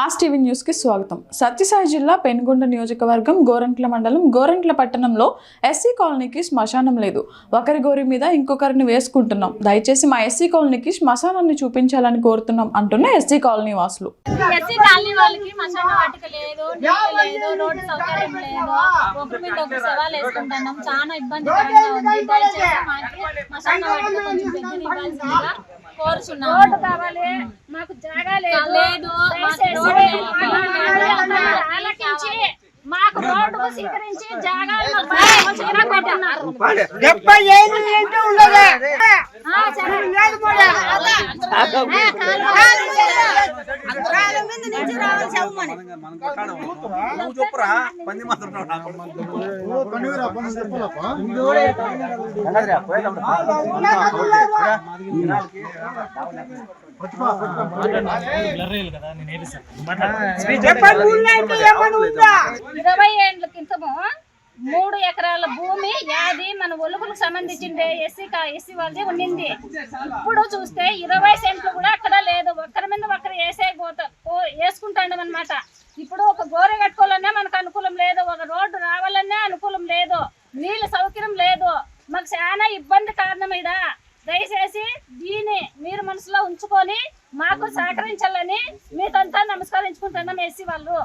Mass TV న్యూస్కి స్వాగతం. సత్యసాయి జిల్లా పెనుగొండ నియోజకవర్గం గోరంట్ల మండలం గోరంట్ల పట్టణంలో ఎస్సీ కాలనీకి శ్మశానం లేదు. ఒకరి గోరి మీద ఇంకొకరిని వేసుకుంటున్నాం. దయచేసి మా ఎస్సీ కాలనీకి శ్మశానాన్ని చూపించాలని కోరుతున్నాం అంటున్న ఎస్సీ కాలనీ వాసులు. ఎస్సీ కాలనీ వాళ్ళకి మసాలా వాటిక లేదు నీళ్ళు లేదు రోడ్డు సౌకర్యం లేదు. ఒకరి మీద ఒక సవాల్ వేసుకుంటున్నాం. చాలా ఇబ్బందికరంగా ఉంది. దయచేసి మాకు మసాలా వాటిక కొంచెం దగ్గర ఇవ్వాల్సిందిగా కోరుచున్నాము. రోడ్డు కావాలి మాకు జాగా లేదు లేదు మాకు రోడ్డు లేదు. ఆలకించి మాకు రోడ్డు స్వీకరించి జాగాలను కొట్టున్నారు డెబ్బై ఐదు ఏంటి ఉండదు నువ్వు చెప్పురా పంది మాత్రం ఇరవై అది మన ఒలుగులకు సంబంధించింది. ఎస్సీ ఎస్సీ వాళ్ళది ఉండింది ఇప్పుడు చూస్తే ఇరవై సెంట్లు కూడా అక్కడ లేదు. ఒక్కరి మీద ఒక్కరు వేసే పోత వేసుకుంటాం అనమాట ఇప్పుడు ఒక గోరె కట్టుకోవాలన్నా మనకు అనుకూలం లేదు. ఒక రోడ్డు రావాలన్నా అనుకూలం లేదు. నీళ్ళ సౌకర్యం లేదు. మాకు చాలా ఇబ్బంది కారణమైదా దయచేసి దీన్ని మీరు మనసులో ఉంచుకొని మాకు సహకరించాలని మీకంతా నమస్కరించుకుంటున్నాం ఎస్సీ వాళ్ళు.